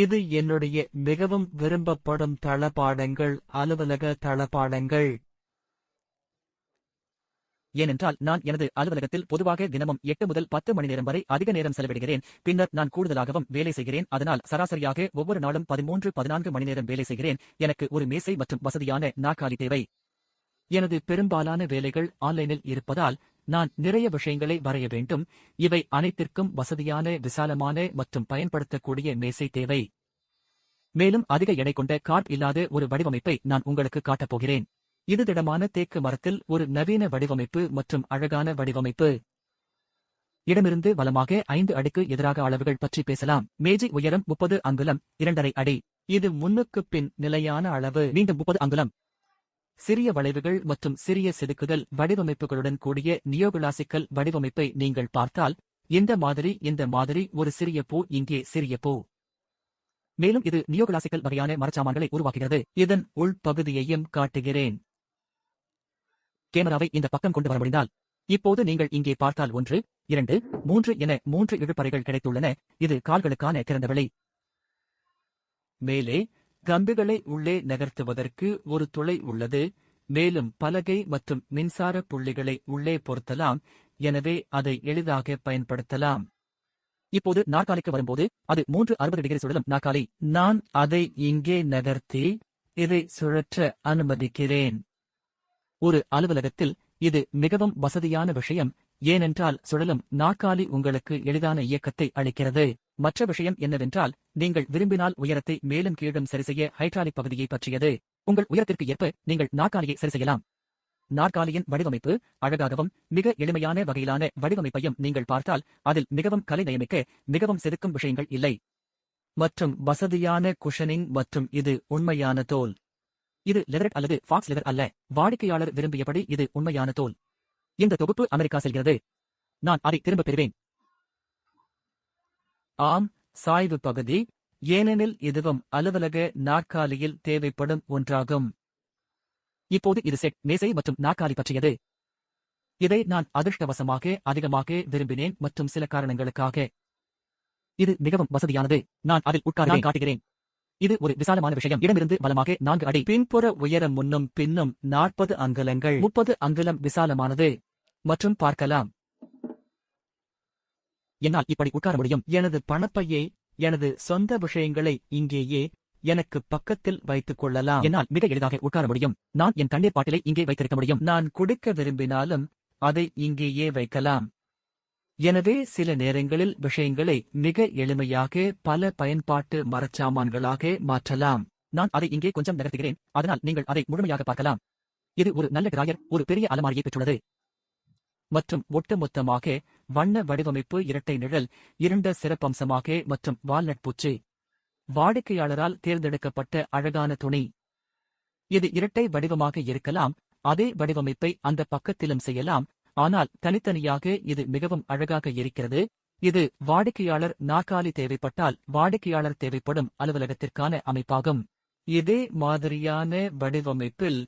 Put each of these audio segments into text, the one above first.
இது என்னுடைய மிகவும் விரும்பப்படும் தளபாடங்கள் அலுவலக தளபாடங்கள். ஏனென்றால் நான் எனது அலுவலகத்தில் பொதுவாக தினமும் எட்டு முதல் பத்து மணி நேரம் வரை அதிக நேரம் செலவிடுகிறேன். பின்னர் நான் கூடுதலாகவும் வேலை செய்கிறேன். அதனால் சராசரியாக ஒவ்வொரு நாளும் பதிமூன்று பதினான்கு மணி நேரம் வேலை செய்கிறேன். எனக்கு ஒரு மேசை மற்றும் வசதியான நாற்காலி தேவை. எனது பெரும்பாலான வேலைகள் ஆன்லைனில் இருப்பதால் நான் நிறைய விஷயங்களை வரைய வேண்டும். இவை அனைத்திற்கும் வசதியான விசாலமான மற்றும் பயன்படுத்தக்கூடிய மேசை தேவை. மேலும் அதிக எடை கொண்ட கார்ப் இல்லாத ஒரு வடிவமைப்பை நான் உங்களுக்கு காட்டப் போகிறேன் இது திடமான தேக்கு மரத்தில் ஒரு நவீன வடிவமைப்பு மற்றும் அழகான வடிவமைப்பு. இடமிருந்து வலமாக ஐந்து அடிக்கு எதிராக அளவுகள் பற்றி பேசலாம். மேஜை உயரம் முப்பது அங்குலம் இரண்டரை அடி. இது முன்னுக்குப் பின் நிலையான அளவு. மீண்டும் முப்பது அங்குலம். சிறிய வளைவுகள் மற்றும் சிறிய செதுக்குதல் வடிவமைப்புகளுடன் கூடிய நியோகிளாசிக்கல் வடிவமைப்பை நீங்கள் பார்த்தால் இந்த மாதிரி இந்த மாதிரி ஒரு சிறிய பூ இங்கே சிறிய பூ. மேலும் இது நியோகிளாசிக்கல் வகையான மரச்சாமான்களை உருவாக்குகிறது. இதன் உள்பகுதியையும் காட்டுகிறேன். கேமராவை இந்த பக்கம் கொண்டு வர முடிந்தால் இப்போது நீங்கள் இங்கே பார்த்தால் ஒன்று இரண்டு மூன்று என மூன்று இழுப்பறைகள் கிடைத்துள்ளன. இது கால்களுக்கான திறந்தவெளி. மேலே கம்பிகளை உள்ளே நகர்த்துவதற்கு ஒரு துளை உள்ளது. மேலும் பலகை மற்றும் மின்சார புள்ளிகளை உள்ளே பொருத்தலாம். எனவே அதை எளிதாக பயன்படுத்தலாம். இப்போது நாற்காலிக்கு வரும்போது அது மூன்று அறுபது டிகிரி சுழலும் நாற்காலி. நான் அதை இங்கே நகர்த்தி இதை சுழற்ற அனுமதிக்கிறேன். ஒரு அலுவலகத்தில் இது மிகவும் வசதியான விஷயம். ஏனென்றால் சுழலும் நாற்காலி உங்களுக்கு எளிதான இயக்கத்தை அளிக்கிறது. மற்ற விஷயம் என்னவென்றால் நீங்கள் விரும்பினால் உயரத்தை மேலும் கீழும் சரிசெய்ய ஹைட்ராலிக் பகுதியை பற்றியது. உங்கள் உயரத்திற்கு ஏற்ப நீங்கள் நாற்காலியை சரி செய்யலாம் நாற்காலியின் வடிவமைப்பு அழகாகவும் மிக எளிமையான வகையிலான வடிவமைப்பையும் நீங்கள் பார்த்தால் அதில் மிகவும் கலை நயமிக்க மிகவும் செதுக்கும் விஷயங்கள் இல்லை. மற்றும் வசதியான குஷனிங் மற்றும் இது உண்மையான தோல். இது லெதரட் அல்லது ஃபாக்ஸ் லெதர் அல்ல. வாடிக்கையாளர் விரும்பியபடி இது உண்மையான தோல். இந்த தொகுப்பு அமெரிக்கா செல்கிறது. நான் அதை திரும்பப் பெறுவேன். ஆம் சாய்வு பகுதி ஏனெனில் இதுவும் அலுவலக நாற்காலியில் தேவைப்படும் ஒன்றாகும். இப்போது இது செட் மேசை மற்றும் நாற்காலி பற்றியது. இதை நான் அதிர்ஷ்டவசமாக அதிகமாக விரும்பினேன் மற்றும் சில காரணங்களுக்காக. இது மிகவும் வசதியானது. நான் அதில் உட்கார காட்டுகிறேன். இது ஒரு விசாலமான விஷயம். இடமிருந்து வலமாக நான்கு அடி. பின்புற உயரம் முன்னும் பின்னும் நாற்பது அங்குலங்கள். முப்பது அங்குலம் விசாலமானது. மற்றும் பார்க்கலாம். என்னால் இப்படி உட்கார முடியும். எனது பணப்பையை எனது சொந்த விஷயங்களை இங்கேயே எனக்கு பக்கத்தில் வைத்துக் கொள்ளலாம். என்னால் மிக எளிதாக உட்கார முடியும். நான் என் தண்ணீர் பாட்டிலை இங்கே வைத்திருக்க முடியும். நான் குடிக்க விரும்பினாலும் அதை இங்கேயே வைக்கலாம். எனவே சில நேரங்களில் விஷயங்களை மிக எளிமையாக பல பயன்பாட்டு மரச்சாமான்களாக மாற்றலாம். நான் அதை இங்கே கொஞ்சம் நகர்த்துகிறேன். அதனால் நீங்கள் அதை முழுமையாக பார்க்கலாம். இது ஒரு நல்ல டிராயர் ஒரு பெரிய அலமாரியை பெற்றுள்ளது. மற்றும் ஒட்டுமொத்தமாக வண்ண வடிவமைப்பு இரட்டை நிழல் இருண்ட சிறப்பம்சமாக மற்றும் வால்நட் பூச்சு. வாடிக்கையாளரால் தேர்ந்தெடுக்கப்பட்ட அழகான துணி. இது இரட்டை வடிவமாக இருக்கலாம் அதே வடிவமைப்பை அந்த பக்கத்திலும் செய்யலாம் ஆனால் தனித்தனியாக இது மிகவும் அழகாக இருக்கிறது. இது வாடிக்கையாளர் நாற்காலி தேவைப்பட்டால் வாடிக்கையாளர் தேவைப்படும் அலுவலகத்திற்கான அமைப்பாகும். இதே மாதிரியான வடிவமைப்பில்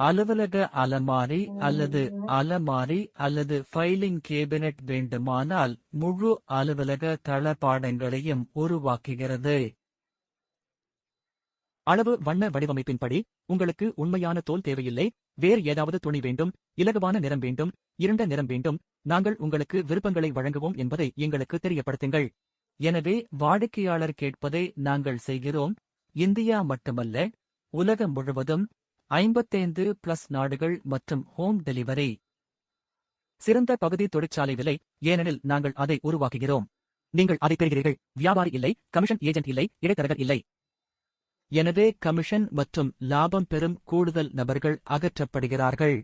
அலுவலக அலமாரி அல்லது அலமாரி அல்லது ஃபைலிங் கேபினெட் வேண்டுமானால் முழு அலுவலக தளபாடங்களையும் உருவாக்குகிறது. அளவு வண்ண வடிவமைப்பின்படி உங்களுக்கு உண்மையான தோல் தேவையில்லை வேறு ஏதாவது துணி வேண்டும் இலகுவான நிறம் வேண்டும் இருண்ட நிறம் வேண்டும் நாங்கள் உங்களுக்கு விருப்பங்களை வழங்குவோம் என்பதை எங்களுக்கு தெரியப்படுத்துங்கள். எனவே வாடிக்கையாளர் கேட்பதை நாங்கள் செய்கிறோம். இந்தியா மட்டுமல்ல உலகம் முழுவதும் ஐம்பத்தைந்து பிளஸ் நாடுகள் மற்றும் ஹோம் டெலிவரி சிறந்த பகுதி தொழிற்சாலை விலை ஏனெனில் நாங்கள் அதை உருவாக்குகிறோம். நீங்கள் அதை பெறுகிறீர்கள். வியாபாரி இல்லை கமிஷன் ஏஜென்ட் இல்லை இடைத்தரகர் இல்லை. எனவே கமிஷன் மற்றும் லாபம் பெறும் கூடுதல் நபர்கள் அகற்றப்படுகிறார்கள்.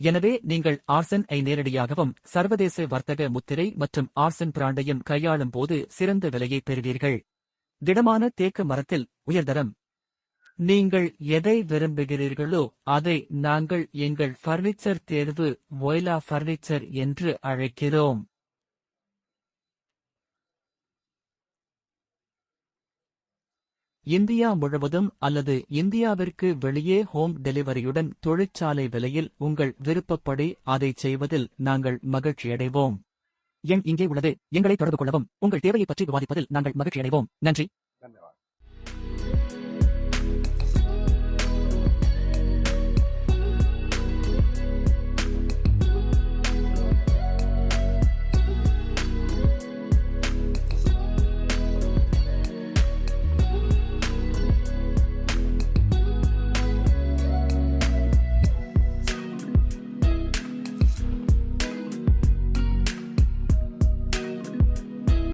எனவே நீங்கள் ஆர்சன் ஐ நேரடியாகவும் சர்வதேச வர்த்தக முத்திரை மற்றும் ஆர்சன் பிராண்டையும் கையாளும் போது சிறந்த விலையை பெறுவீர்கள். திடமான தேக்கு மரத்தில் உயர்தரம் நீங்கள் எதை விரும்புகிறீர்களோ அதை நாங்கள் எங்கள் ஃபர்னிச்சர் தேர்வு வொய்லா ஃபர்னிச்சர் என்று அழைக்கிறோம். இந்தியா முழுவதும் அல்லது இந்தியாவிற்கு வெளியே ஹோம் டெலிவரியுடன் தொழிற்சாலை விலையில் உங்கள் விருப்பப்படி அதை செய்வதில் நாங்கள் மகிழ்ச்சியடைவோம். எண் இங்கே உள்ளது. எங்களை தொடர்பு கொள்ளவும். உங்கள் தேவையை பற்றி விவாதிப்பதில் நாங்கள் மகிழ்ச்சியடைவோம். நன்றி.